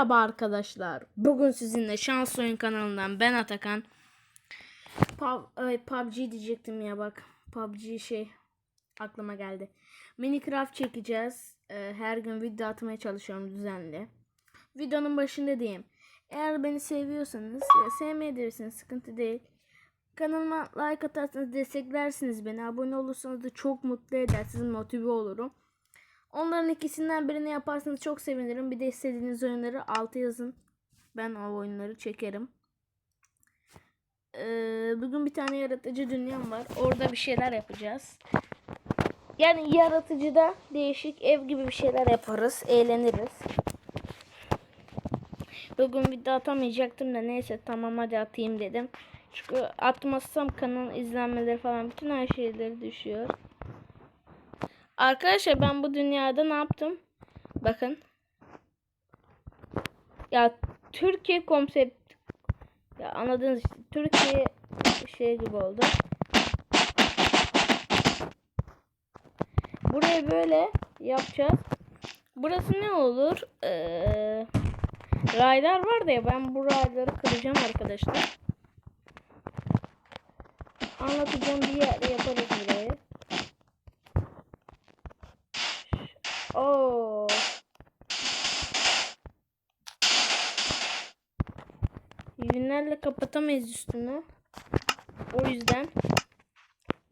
Merhaba arkadaşlar. Bugün sizinle Şans Oyun kanalından ben Atakan. Pub, ay, PUBG diyecektim ya bak. PUBG şey aklıma geldi. Minecraft çekeceğiz. Ee, her gün video atmaya çalışıyorum düzenli. Videonun başında diyeyim. Eğer beni seviyorsanız ya sevmeyebilirsiniz sıkıntı değil. Kanalıma like atarsanız desteklersiniz beni. Abone olursanız da çok mutlu eder. Sizin motive olurum. Onların ikisinden birini yaparsanız çok sevinirim. Bir de istediğiniz oyunları altı yazın. Ben o oyunları çekerim. Ee, bugün bir tane yaratıcı dünyam var. Orada bir şeyler yapacağız. Yani yaratıcıda değişik ev gibi bir şeyler yaparız. Eğleniriz. Bugün video atamayacaktım da neyse tamam hadi atayım dedim. Çünkü atmazsam kanal izlenmeleri falan bütün her şeyleri düşüyor. Arkadaşlar ben bu dünyada ne yaptım? Bakın. Ya Türkiye konsept ya anladınız işte Türkiye şey gibi oldu. Burayı böyle yapacağız. Burası ne olur? Ee, raylar var da ya ben bu rayları kıracağım arkadaşlar. Anlatacağım bir yerde yaparız burayı. Oo. Yünlerle kapatamayız üstünü. O yüzden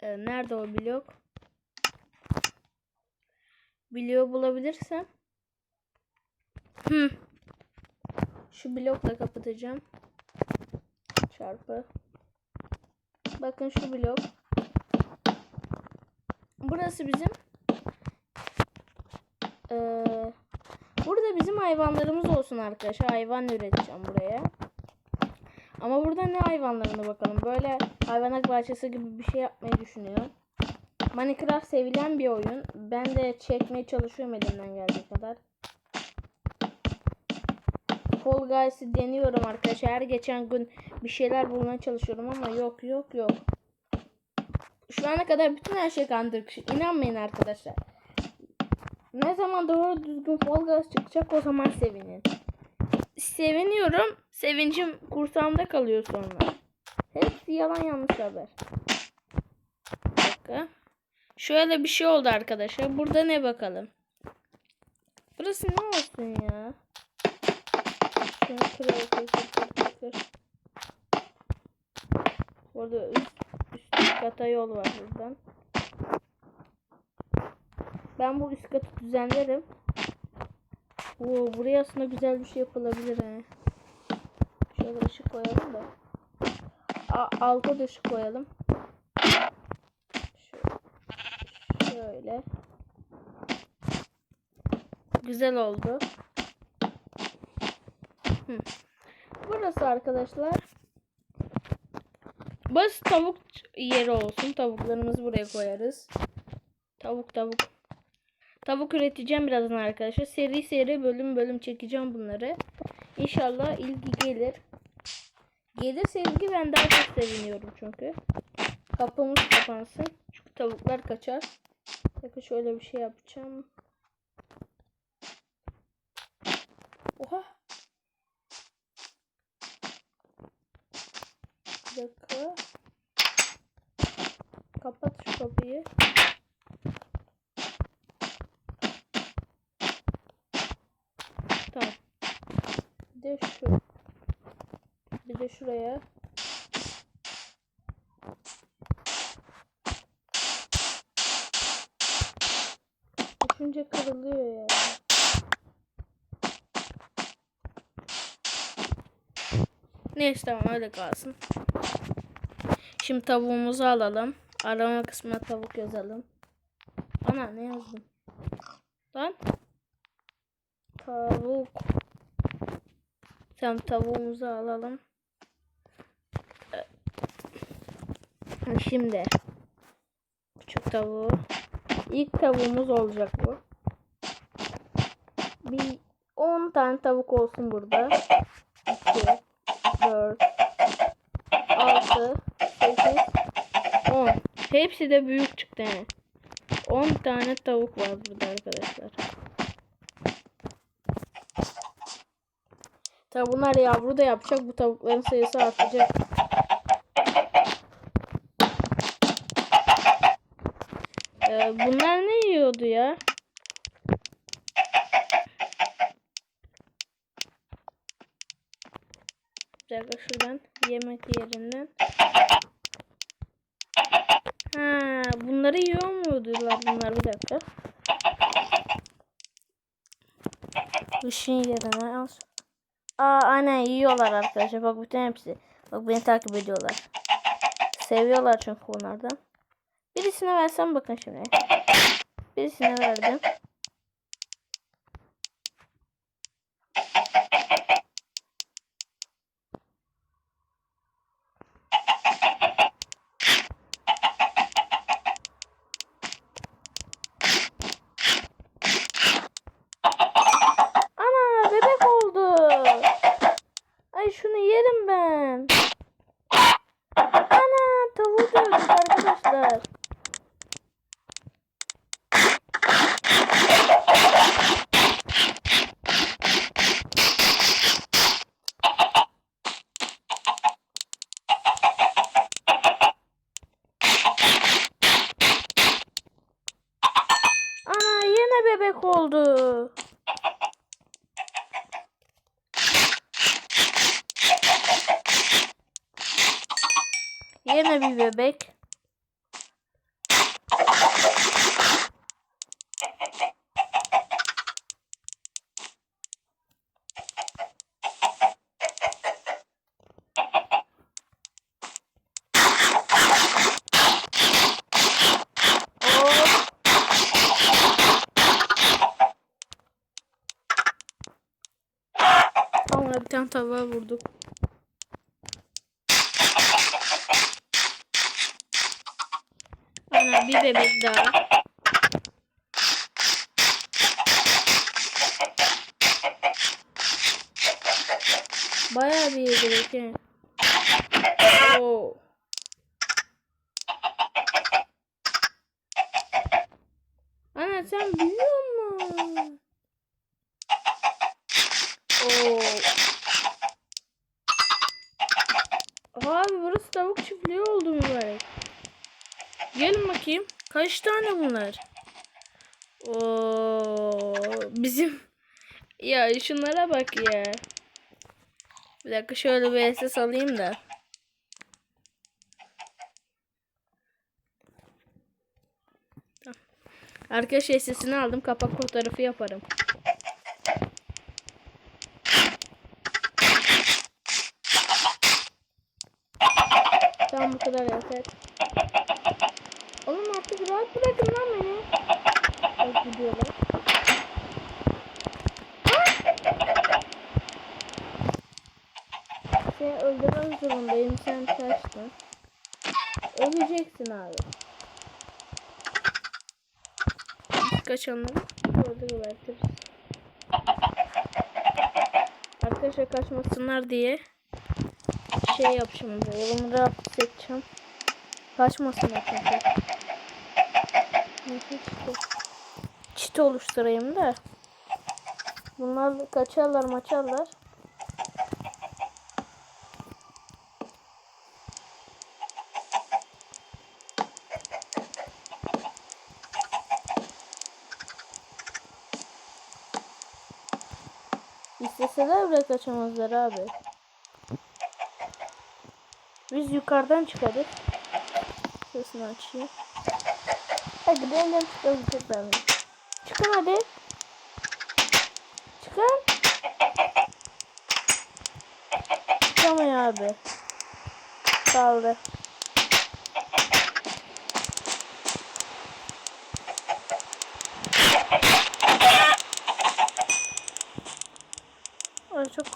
e, nerede o blok? Bloğu bulabilirsem Hı. Şu blokla kapatacağım. Çarpı. Bakın şu blok. Burası bizim ee, burada bizim hayvanlarımız olsun arkadaşlar. Hayvan üreteceğim buraya. Ama burada ne hayvanlarına bakalım. Böyle hayvanat bahçesi gibi bir şey yapmayı düşünüyorum. Minecraft sevilen bir oyun. Ben de çekmeye çalışıyorum elimden geldiği kadar. Fall Guys'ı deniyorum arkadaşlar. Her geçen gün bir şeyler bulmaya çalışıyorum ama yok yok yok. Şu ana kadar bütün her şey kandırık. İnanmayın arkadaşlar. Ne zaman doğru düzgün Fall Guys çıkacak o zaman sevinin. Seviniyorum. Sevincim kursağımda kalıyor sonra. Hepsi yalan yanlış haber. Bir dakika. Şöyle bir şey oldu arkadaşlar. Burada ne bakalım. Burası ne olsun ya? Burada üst, üst kata yol var buradan. Ben bu üst katı düzenlerim. Oo, buraya aslında güzel bir şey yapılabilir he. Şöyle ışık koyalım da. A alta da ışık koyalım. Şöyle. Güzel oldu. Burası arkadaşlar. Burası tavuk yeri olsun. Tavuklarımızı buraya koyarız. Tavuk tavuk. Tavuk üreteceğim birazdan arkadaşlar. Seri seri bölüm bölüm çekeceğim bunları. İnşallah ilgi gelir. Gelirse ilgi ben daha çok seviniyorum çünkü. Kapımız kapansın. Çünkü tavuklar kaçar. Bakın şöyle bir şey yapacağım. Oha. Bir dakika. Kapat şu kapıyı. Tamam. Bir de şu. Bir de şuraya. Düşünce kırılıyor ya. Neyse tamam öyle kalsın. Şimdi tavuğumuzu alalım. Arama kısmına tavuk yazalım. Ana ne yazdım? Lan. Tavuk. Tamam tavuğumuzu alalım. Ha, Şimdi küçük tavuğu. İlk tavuğumuz olacak bu. Bir 10 tane tavuk olsun burada. 2 4 6 8 10 Hepsi de büyük çıktı yani. 10 tane tavuk var burada arkadaşlar. Tabi bunlar yavru da yapacak. Bu tavukların sayısı artacak. Bunlar ne yiyordu ya? Bir dakika şuradan yemek yerinden. Ha, bunları yiyor muydular bunlar bir dakika. Işın yerine al. Aa aynen yiyorlar arkadaşlar. Bak bütün hepsi. Bak beni takip ediyorlar. Seviyorlar çünkü bunlardan. Birisine versem bakın şimdi. Birisine verdim. Yerim ben. Ana tavuğu da öldük arkadaşlar. Ana yine bebek oldu. Yine bir bebek. Tamam bir tane tavuğa vurduk. Ana bir bebek daha. Bayağı bir bebek he. Oo. Ana sen biliyor musun? Oo. Abi burası tavuk çiftliği oldu böyle? Gelin bakayım. Kaç tane bunlar? Oo, bizim ya şunlara bak ya. Bir dakika şöyle bir SS alayım da. Arkadaşlar SS'ini aldım. Kapak fotoğrafı yaparım. Tamam bu kadar yeter. Oğlum artık rahat bırakın lan beni. Bak gidiyorlar. Seni öldürmek zorundayım. Sen kaçtın. Öleceksin abi. Kaçanları orada gebertiriz. Arkadaşlar kaçmasınlar diye şey yapacağım. Yolumu rahat seçeceğim. Kaçmasınlar çünkü. Çit oluşturayım da. Bunlar kaçarlar maçarlar. İsteseler bile kaçamazlar abi. Biz yukarıdan çıkarız. Sesini açayım. Hadi çıkabilecekler mi? Çıkın hadi. Çıkın. Çıkamıyor abi. Kaldı.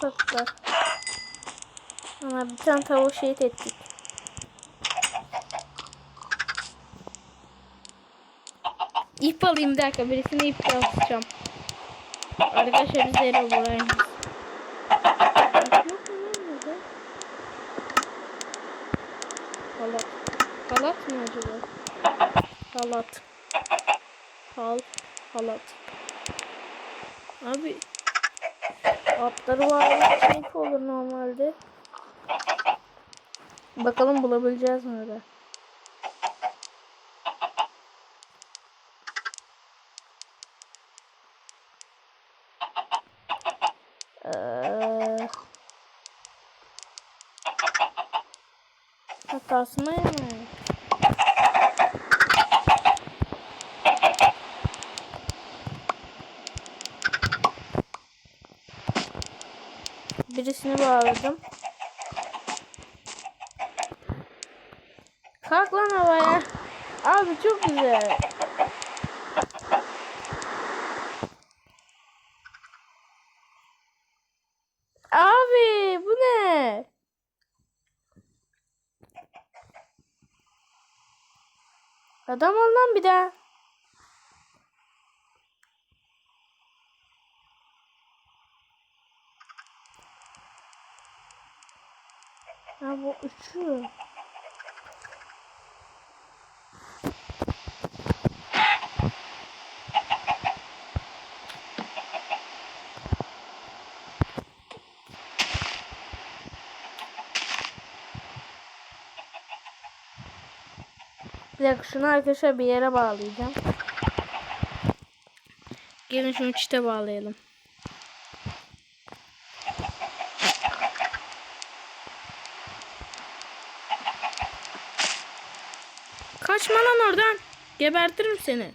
Tatlılar. Ama bir tane tavuğu şehit ettik. İp alayım bir dakika. Birisine ip atacağım. Arkadaşlar biz de buradayız. Halat. Halat mı acaba? Halat. Hal. Halat. Abi Atları var. Snake olur normalde. Bakalım bulabileceğiz mi öyle? Ee, ha, tasmaya Birisini bağladım. Kalk lan havaya. Abi çok güzel. Abi bu ne? Adam ol lan bir daha. Ha uçuyor. Bir dakika şunu arkadaşlar bir yere bağlayacağım. Gelin şunu çite bağlayalım. Kaçma lan oradan. Gebertirim seni.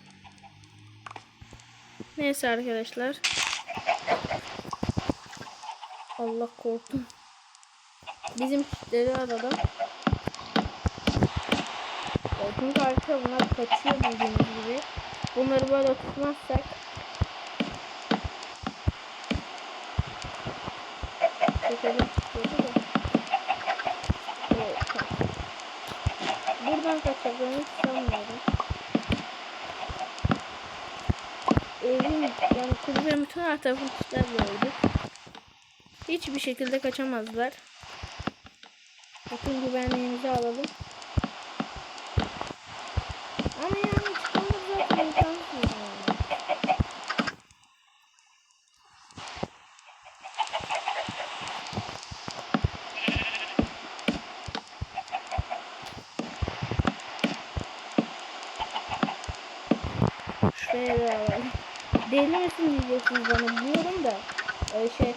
Neyse arkadaşlar. Allah korktum. Bizim çitleri arada. Çünkü arkadaşlar bunlar kaçıyor bildiğiniz gibi. Bunları böyle tutmazsak. Buradan kaçacağını Evin yani kulübenin bütün her tarafını tutarla öldük. Hiçbir şekilde kaçamazlar. Bütün güvenliğimizi alalım. Ama yani çıkmamız zaten imkansız yani. Şuraya da alalım. Deli misin diyeceksiniz bana biliyorum da. Öyle şey.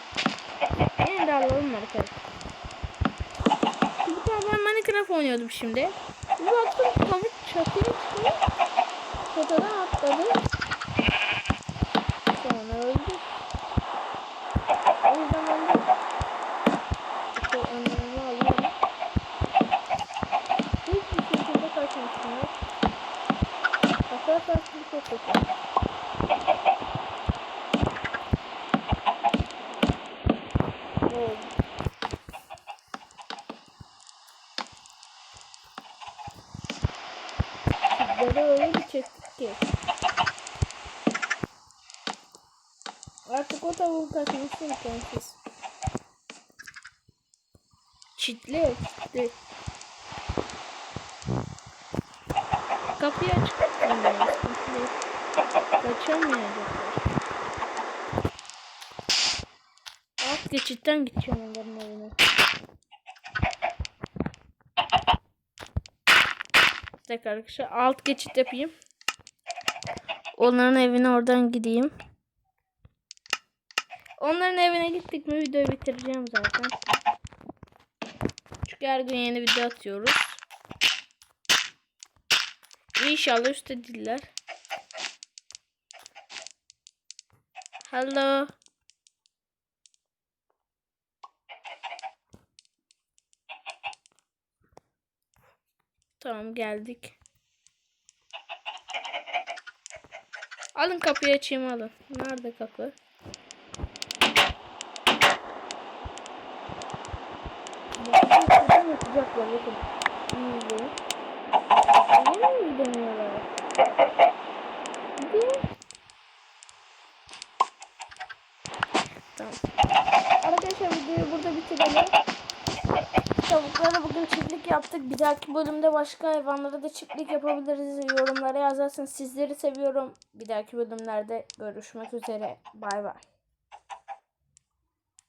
Yine de alalım arkadaşlar. Bu ben Minecraft oynuyordum şimdi. Bir baktım tavuk çatıya çıkıyor. Çatıdan atladı. Sonra öldü. O yüzden ben de işte önlemimi alıyorum. Hiçbir şekilde kaçmasınlar. Kaçarsak bir çok kötü. Evet. Sizlere öyle bir çektik ki. Tavuğu kaçması imkansız. Çitli, çitli. Kapıyı aç. Kaçamayacaklar. Alt geçitten gideceğim onların evine. Tekrar arkadaşlar alt geçit yapayım. Onların evine oradan gideyim. Onların evine gittik mi videoyu bitireceğim zaten. Çünkü her gün yeni video atıyoruz. İnşallah üstte diller. Hello. Tamam geldik. Alın kapıyı açayım alın. Nerede kapı? Bakın şuradan yapacaklar bakın. İyi izleyin. Yine mi gidemiyorlar? Hadi. Tamam. Arkadaşlar videoyu burada bitirelim. Tavuklara bugün çiftlik yaptık. Bir dahaki bölümde başka hayvanlara da çiftlik yapabiliriz. Yorumlara yazarsın. Sizleri seviyorum. Bir dahaki bölümlerde görüşmek üzere. Bay bay.